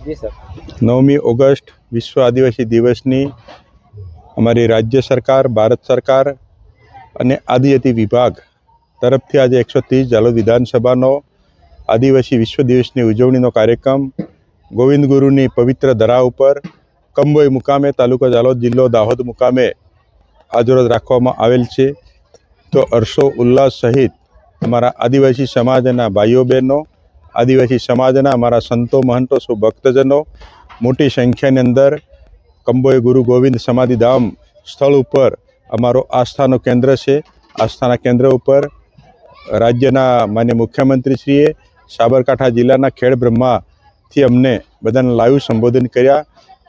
નવમી ઓગસ્ટ વિશ્વ આદિવાસી દિવસની અમારી રાજ્ય સરકાર, ભારત સરકાર અને આદિજાતિ વિભાગ તરફથી આજે એકસો ત્રીસ જાલોદ વિધાનસભાનો આદિવાસી વિશ્વ દિવસની ઉજવણીનો કાર્યક્રમ ગોવિંદ ગુરુની પવિત્ર ધરા ઉપર કંબોઈ મુકામે, તાલુકો જાલોદ જિલ્લો દાહોદ મુકામે આજરોજ રાખવામાં આવેલ છે. તો હર્ષો ઉલ્લાસ સહિત અમારા આદિવાસી સમાજના ભાઈઓ બહેનો આદિવાસી સમાજના અમારા સંતો, મહંતો, સૌ ભક્તજનો, મોટી સંખ્યાની અંદર કંબોય ગુરુ ગોવિંદ સમાધિધામ સ્થળ ઉપર અમારો આસ્થાનું કેન્દ્ર છે. આસ્થાના કેન્દ્ર ઉપર રાજ્યના માન્ય મુખ્યમંત્રીશ્રીએ સાબરકાંઠા જિલ્લાના ખેડ બ્રહ્માથી અમને બધાને લાઈવ સંબોધન કર્યા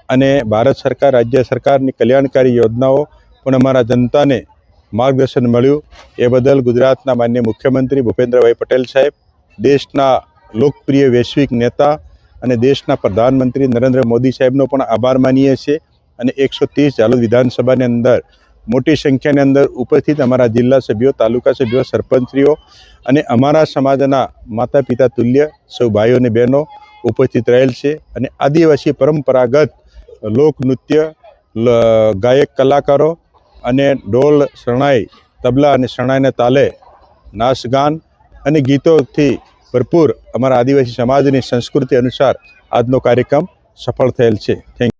અને ભારત સરકાર, રાજ્ય સરકારની કલ્યાણકારી યોજનાઓ પણ અમારા જનતાને માર્ગદર્શન મળ્યું. એ બદલ ગુજરાતના માન્ય મુખ્યમંત્રી ભૂપેન્દ્રભાઈ પટેલ સાહેબ, દેશના લોકપ્રિય વૈશ્વિક નેતા અને દેશના પ્રધાનમંત્રી નરેન્દ્ર મોદી સાહેબનો પણ આભાર માનીએ છીએ. અને એકસો ત્રીસ જાલોદ વિધાનસભાની અંદર મોટી સંખ્યાની અંદર ઉપસ્થિત અમારા જિલ્લા સભ્યો, તાલુકા સભ્યો, સરપંચશ્રીઓ અને અમારા સમાજના માતા પિતા તુલ્ય, સૌ ભાઈઓ અને બહેનો ઉપસ્થિત રહેલ છે. અને આદિવાસી પરંપરાગત લોકનૃત્ય ગાયક કલાકારો અને ઢોલ, શરણાઈ, તબલા અને શરણાઈને તાલે નાચગાન અને ગીતોથી ભરપૂર અમારા આદિવાસી સમાજની સંસ્કૃતિ અનુસાર આજનો કાર્યક્રમ સફળ થયેલ છે. થેન્ક